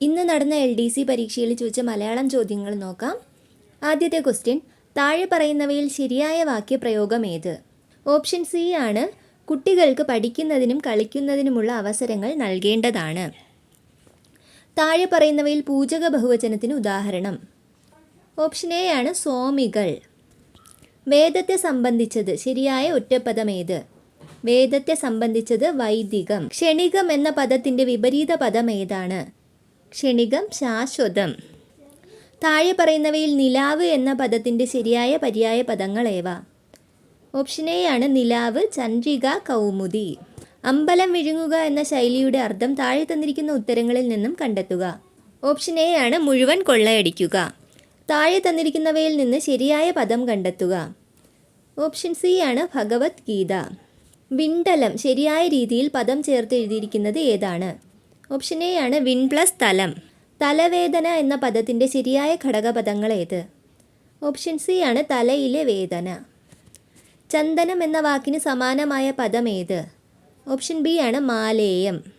ഇന്ന് നടന്ന L D C പരീക്ഷയിൽ ചോദിച്ച മലയാളം ചോദ്യങ്ങൾ നോക്കാം. ആദ്യത്തെ ക്വസ്റ്റ്യൻ താഴെ പറയുന്നവയിൽ ശരിയായ വാക്യപ്രയോഗം ഏത്? ഓപ്ഷൻ സി ആണ് കുട്ടികൾക്ക് പഠിക്കുന്നതിനും കളിക്കുന്നതിനുമുള്ള അവസരങ്ങൾ നൽകേണ്ടതാണ്. താഴെ പറയുന്നവയിൽ പൂജക ബഹുവചനത്തിന് ഉദാഹരണം. ഓപ്ഷൻ എ ആണ് സ്വാമികൾ. വേദത്തെ സംബന്ധിച്ചത് ശരിയായ ഒറ്റപ്പദം ഏത്? വേദത്തെ സംബന്ധിച്ചത് വൈദികം. ക്ഷണികം എന്ന പദത്തിന്റെ വിപരീത പദം ഏതാണ്? ക്ഷണികം ശാശ്വതം. താഴെ പറയുന്നവയിൽ നിലാവ് എന്ന പദത്തിന്റെ ശരിയായ പര്യായ പദങ്ങൾ ഏവ ഓപ്ഷൻ എ ആണ് നിലാവ് ചന്ദ്രിക കൗമുദി. അമ്പലം വിഴുങ്ങുക എന്ന ശൈലിയുടെ അർത്ഥം താഴെ തന്നിരിക്കുന്ന ഉത്തരങ്ങളിൽ നിന്നും കണ്ടെത്തുക. ഓപ്ഷൻ എ ആണ് മുഴുവൻ കൊള്ളയടിക്കുക. താഴെ തന്നിരിക്കുന്നവയിൽ നിന്ന് ശരിയായ പദം കണ്ടെത്തുക. ഓപ്ഷൻ സി ആണ് ഭഗവത്ഗീത. വിണ്ടലം ശരിയായ രീതിയിൽ പദം ചേർത്ത് എഴുതിയിരിക്കുന്നത് ഏതാണ്? ഓപ്ഷൻ എ ആണ് വിൻ പ്ലസ് തലം. തലവേദന എന്ന പദത്തിന്റെ ശരിയായ ഘടകപദങ്ങൾ ഏത്? ഓപ്ഷൻ സി ആണ് തലയിലെ വേദന. ചന്ദനം എന്ന വാക്കിന് സമാനമായ പദം ഏത്? ഓപ്ഷൻ ബി ആണ് മാലേയം.